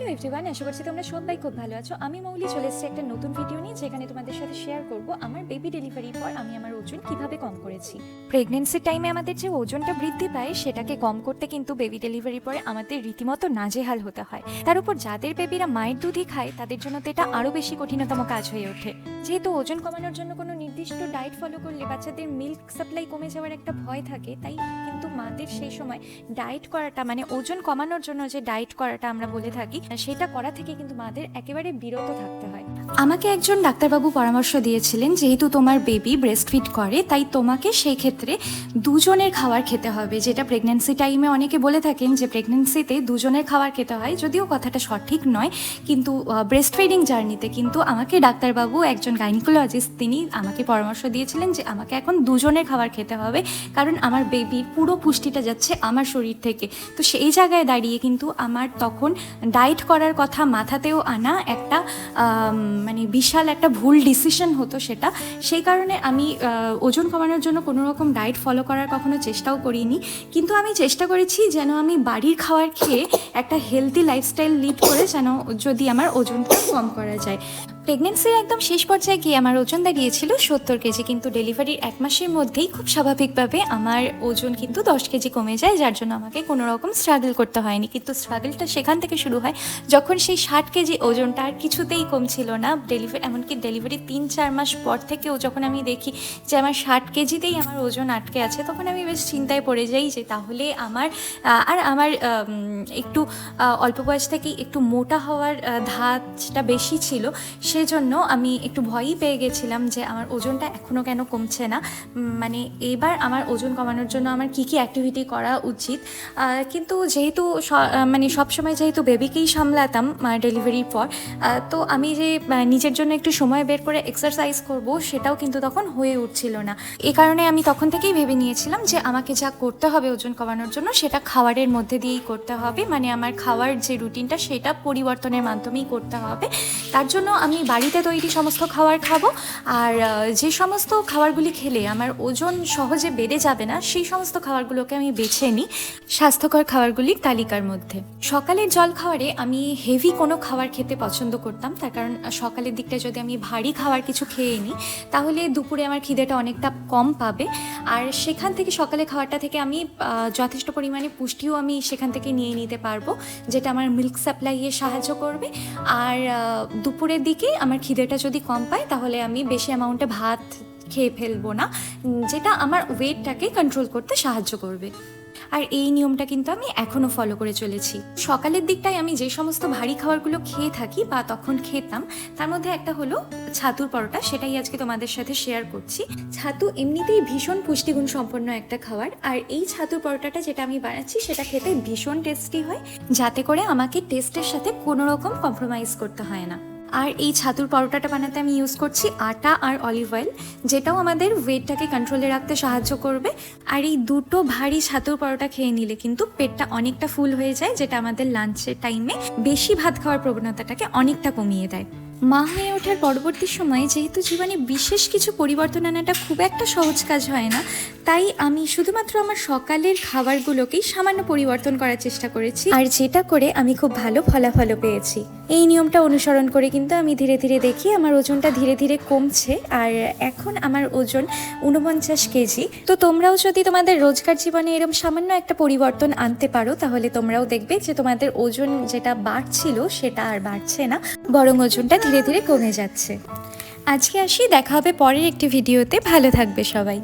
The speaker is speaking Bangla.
হ্যালো এভরিওয়ান, আশা করছি তোমরা সবাই খুব ভালো আছো। আমি মৌলি, চলে এসেছি একটা নতুন ভিডিও নিয়ে, যেখানে তোমাদের সাথে শেয়ার করব আমার বেবি ডেলিভারির পর আমি আমার ওজন কীভাবে কম করেছি। প্রেগনেন্সির টাইমে আমাদের যে ওজনটা বৃদ্ধি পায়, সেটাকে কম করতে কিন্তু বেবি ডেলিভারির পরে আমাদের রীতিমতো নাজেহাল হতে হয়। তার উপর যাদের বেবিরা মায়ের দুধই খায়, তাদের জন্য তো এটা আরও বেশি কঠিনতম কাজ হয়ে ওঠে। যেহেতু ওজন কমানোর জন্য কোনো নির্দিষ্ট ডায়েট ফলো করলে বাচ্চাদের মিল্ক সাপ্লাই কমে যাওয়ার একটা ভয় থাকে, তাই কিন্তু মাদের সেই সময় ডায়েট করাটা মানে ওজন কমানোর জন্য যে ডায়েট করাটা আমরা বলে থাকি, সেটা করা থেকে কিন্তু মাদের একেবারে বিরত থাকতে হয়। আমাকে একজন ডাক্তারবাবু পরামর্শ দিয়েছিলেন, যেহেতু তোমার বেবি ব্রেস্ট ফিড করে, তাই তোমাকে সেই ক্ষেত্রে দুজনের খাবার খেতে হবে, যেটা প্রেগনেন্সি টাইমে অনেকে বলে থাকেন যে প্রেগনেন্সিতে দুজনের খাবার খেতে হয়, যদিও কথাটা সঠিক নয়, কিন্তু ব্রেস্ট ফিডিং জার্নিতে কিন্তু আমাকে ডাক্তারবাবু একজন গাইনিকোলজিস্ট তিনি আমাকে পরামর্শ দিয়েছিলেন যে আমাকে এখন দুজনের খাবার খেতে হবে, কারণ আমার বেবির পুরো পুষ্টিটা যাচ্ছে আমার শরীর থেকে। তো সেই জায়গায় দাঁড়িয়ে কিন্তু আমার তখন ডায়েট করার কথা মাথাতেও আনা একটা মানে বিশাল একটা ভুল ডিসিশন হতো সেটা। সেই কারণে আমি ওজন কমানোর জন্য কোনো রকম ডায়েট ফলো করার কখনো চেষ্টাও করিনি। কিন্তু আমি চেষ্টা করেছি যেন আমি বাড়ির খাবার খেয়ে একটা হেলদি লাইফস্টাইল লিড করে যেন যদি আমার ওজনটা কম করা যায়। প্রেগনেন্সির একদম শেষ পর্যায়ে গিয়ে আমার ওজন দাঁড়িয়েছিল সত্তর কেজি, কিন্তু ডেলিভারির এক মাসের মধ্যেই খুব স্বাভাবিকভাবে আমার ওজন কিন্তু দশ কেজি কমে যায়, যার জন্য আমাকে কোনো রকম স্ট্রাগল করতে হয়নি। কিন্তু স্ট্রাগলটা সেখান থেকে শুরু হয় যখন সেই ষাট কেজি ওজনটা আর কিছুতেই কমছিল না। ডেলিভারি এমনকি ডেলিভারি তিন চার মাস পর থেকেও যখন আমি দেখি যে আমার ষাট কেজিতেই আমার ওজন আটকে আছে, তখন আমি বেশ চিন্তায় পড়ে যাই যে তাহলে আমার আর আমার একটু অল্প বয়স থেকেই একটু মোটা হওয়ার ধাঁচটা বেশি ছিল সেজন্য আমি একটু ভয়ই পেয়ে গেছিলাম যে আমার ওজনটা এখনও কেন কমছে না। মানে এবার আমার ওজন কমানোর জন্য আমার কি কি অ্যাক্টিভিটি করা উচিত? কিন্তু যেহেতু মানে সবসময় যেহেতু বেবিকেই সামলাতাম ডেলিভারির পর তো আমি যে নিজের জন্য একটু সময় বের করে এক্সারসাইজ করব, সেটাও কিন্তু তখন হয়ে উঠছিল না। এ কারণে আমি তখন থেকেই ভেবে নিয়েছিলাম যে আমাকে যা করতে হবে ওজন কমানোর জন্য, সেটা খাবারের মধ্যে দিয়েই করতে হবে। মানে আমার খাওয়ার যে রুটিনটা সেটা পরিবর্তনের মাধ্যমেই করতে হবে। তার জন্য আমি বাড়িতে তৈরি সমস্ত খাবার খাব। আর যে সমস্ত খাবারগুলি খেলে আমার ওজন সহজে বেড়ে যাবে না, সেই সমস্ত খাবারগুলোকে আমি বেছে নিই স্বাস্থ্যকর খাবারগুলির তালিকার মধ্যে। সকালের জল খাবারে আমি হেভি কোনো খাবার খেতে পছন্দ করতাম, তার কারণ সকালের দিকটা যদি আমি ভারী খাবার কিছু খেয়ে নিই, তাহলে দুপুরে আমার খিদেটা অনেকটা কম পাবে। আর সেখান থেকে সকালে খাবারটা থেকে আমি যথেষ্ট পরিমাণে পুষ্টিও আমি সেখান থেকে নিয়ে নিতে পারব, যেটা আমার মিল্ক সাপ্লাইয়ে সাহায্য করবে। আর দুপুরের দিকে আমার খিদেটা যদি কম পায়, তাহলে আমি বেশি অ্যামাউন্টে ভাত খেয়ে ফেলব না, যেটা আমার ওয়েটটাকে কন্ট্রোল করতে সাহায্য করবে। আর এই নিয়মটা কিন্তু আমি এখনও ফলো করে চলেছি। সকালের দিকটায় আমি যে সমস্ত ভারী খাবারগুলো খেয়ে থাকি বা তখন খেতাম, তার মধ্যে একটা হলো ছাতুর পরোটা, সেটাই আজকে তোমাদের সাথে শেয়ার করছি। ছাতু এমনিতেই ভীষণ পুষ্টিগুণ সম্পন্ন একটা খাবার, আর এই ছাতুর পরোটাটা যেটা আমি বানাচ্ছি, সেটা খেতে ভীষণ টেস্টি হয়, যাতে করে আমাকে টেস্টের সাথে কোনো রকম কম্প্রোমাইজ করতে হয় না। আর এই ছাতুর পরোটাটা বানাতে আমি ইউজ করছি আটা আর অলিভ অয়েল যেটাও আমাদের ওয়েটটাকে কন্ট্রোলে রাখতে সাহায্য করবে। আর এই দুটো ভারী ছাতুর পরোটা খেয়ে নিলে কিন্তু পেটটা অনেকটা ফুল হয়ে যায়, যেটা আমাদের লাঞ্চের টাইমে বেশি ভাত খাওয়ার প্রবণতাটাকে অনেকটা কমিয়ে দেয়। মা হয়ে ওঠার পরবর্তী সময়ে যেহেতু জীবনে বিশেষ কিছু পরিবর্তন আনাটা খুব একটা সহজ কাজ হয় না, তাই আমি শুধুমাত্র আমার সকালের খাবারগুলোকেই সামান্য পরিবর্তন করার চেষ্টা করেছি। আর যেটা করে আমি খুব ভালো ফলাফলও পেয়েছি। এই নিয়মটা অনুসরণ করে কিন্তু আমি ধীরে ধীরে দেখি আমার ওজনটা ধীরে ধীরে কমছে। আর এখন আমার ওজন উনপঞ্চাশ কেজি। তো তোমরাও যদি তোমাদের রোজকার জীবনে এরকম সামান্য একটা পরিবর্তন আনতে পারো, তাহলে তোমরাও দেখবে যে তোমাদের ওজন যেটা বাড়ছিল সেটা আর বাড়ছে না, বরং ওজনটা ধীরে ধীরে কমে যাচ্ছে। আজকে আসি দেখা হবে পরের একটি ভিডিওতে। ভালো থাকবে সবাই।